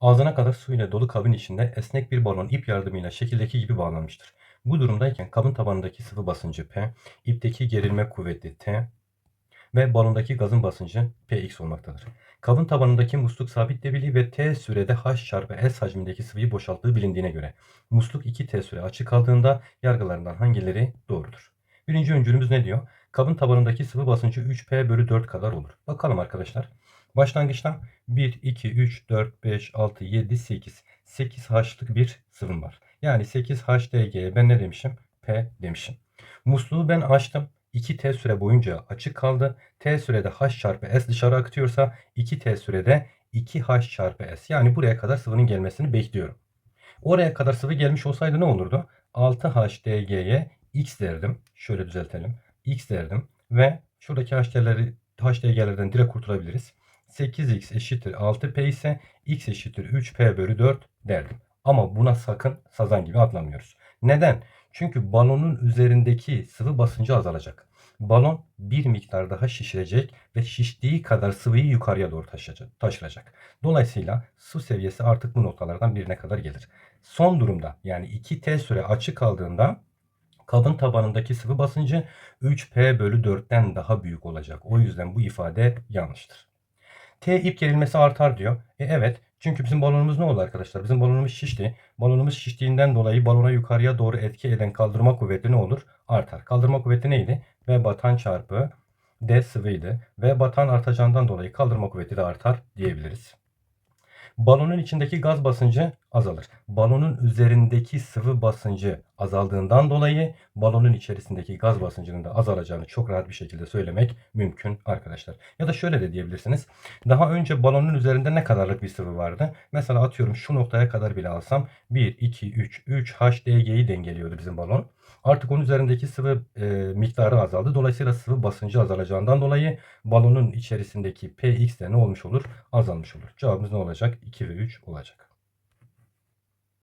Ağzına kadar su ile dolu kabın içinde esnek bir balon ip yardımıyla şekildeki gibi bağlanmıştır. Bu durumdayken kabın tabanındaki sıvı basıncı P, ipteki gerilme kuvveti T ve balondaki gazın basıncı Px olmaktadır. Kabın tabanındaki musluk sabit debili ve T sürede H çarpı S hacmindeki sıvıyı boşalttığı bilindiğine göre musluk 2T süre açık kaldığında yargılarından hangileri doğrudur? Birinci öncülümüz ne diyor? Kabın tabanındaki sıvı basıncı 3P bölü 4 kadar olur. Bakalım arkadaşlar. Başlangıçta 1, 2, 3, 4, 5, 6, 7, 8. 8 H'lık bir sıvım var. Yani 8 HDG'ye ben ne demişim? P demişim. Musluğu ben açtım. 2T süre boyunca açık kaldı. T sürede H çarpı S dışarı akıtıyorsa 2T sürede 2H çarpı S. Yani buraya kadar sıvının gelmesini bekliyorum. Oraya kadar sıvı gelmiş olsaydı ne olurdu? 6HDG'ye X derdim. Şöyle düzeltelim. X derdim. Ve şuradaki HD'leri, HDG'lerden direkt kurtulabiliriz. 8X eşittir 6P ise X eşittir 3P bölü 4 derdim. Ama buna sakın sazan gibi atlamıyoruz. Neden? Çünkü balonun üzerindeki sıvı basıncı azalacak. Balon bir miktar daha şişirecek ve şiştiği kadar sıvıyı yukarıya doğru taşıracak. Dolayısıyla su seviyesi artık bu noktalardan birine kadar gelir. Son durumda yani 2T süre açık kaldığında kabın tabanındaki sıvı basıncı 3P bölü 4'ten daha büyük olacak. O yüzden bu ifade yanlıştır. T ip gerilmesi artar diyor. E evet çünkü bizim balonumuz ne oldu arkadaşlar? Bizim balonumuz şişti. Balonumuz şiştiğinden dolayı balona yukarıya doğru etki eden kaldırma kuvveti ne olur? Artar. Kaldırma kuvveti neydi? V batan çarpı D sıvıydı. V batan artacağından dolayı kaldırma kuvveti de artar diyebiliriz. Balonun içindeki gaz basıncı azalır. Balonun üzerindeki sıvı basıncı azaldığından dolayı balonun içerisindeki gaz basıncının da azalacağını çok rahat bir şekilde söylemek mümkün arkadaşlar. Ya da şöyle de diyebilirsiniz. Daha önce balonun üzerinde ne kadarlık bir sıvı vardı? Mesela atıyorum şu noktaya kadar bile alsam 1, 2, 3, 3 HDG'yi dengeliyordu bizim balon. Artık onun üzerindeki sıvı e, miktarı azaldı. Dolayısıyla sıvı basıncı azalacağından dolayı balonun içerisindeki Px de ne olmuş olur? Azalmış olur. Cevabımız ne olacak? 2 ve 3 olacak.